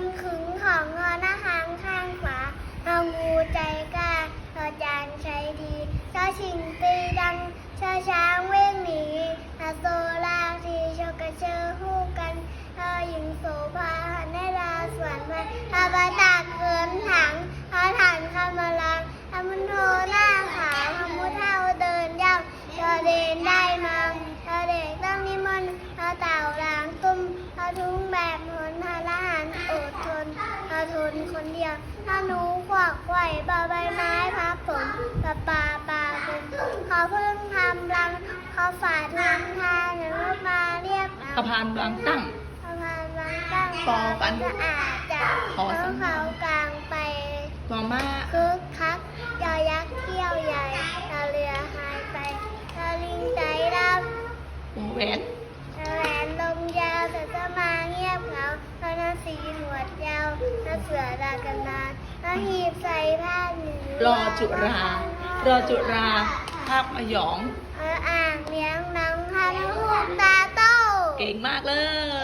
นขึงของงอหน้าหางข้างขวาเอางูใจกล้าอาจานใช้ดีเจ้าชิงตีงเช้าช้างเว่งหนีนาโซลาทีชกกระเชอคู่กันเธอหญิงโสภาหันให้ลาสวนไปทาบาตาเกินถังพาฐานคำมาลังทำมุนโทหน้าขาวทำมุเท่าเดินย่ำเธอเดินได้มังเธอเด็กต้องนิมนต์เธอเต่าล้างตุ้มเธอทุ่งแบบหนทาละหันอดทนเธอทน คนเดียวถ้าหนูขวักไขว่บาใบไม้พับผมปลาปลาปลาเป็นเขาเพิ่งทำรังเขาฝาทำทางหรือมาเรียบเอาสะพานวางตั้งสะพานวางตั้งฟอฟันสะอาดจากขอสัเขาญญาณเขากลางไปมอมาคึกคักยอยักษ์เที่ยวใหญ่ตาเรือหายไปตาลิงใจดวงแหวนำตาแหวนลมยาวแต่จะมาเงียบเหงาตาหน้าสีหนวดยาวตา เสือดากันนานตาหีบใส่ผ้าหนีรอจุรา รอจุรา ภาคมยอง เอออ่างเลี้ยงน้องทำลูกตาโต เก่งมากเลย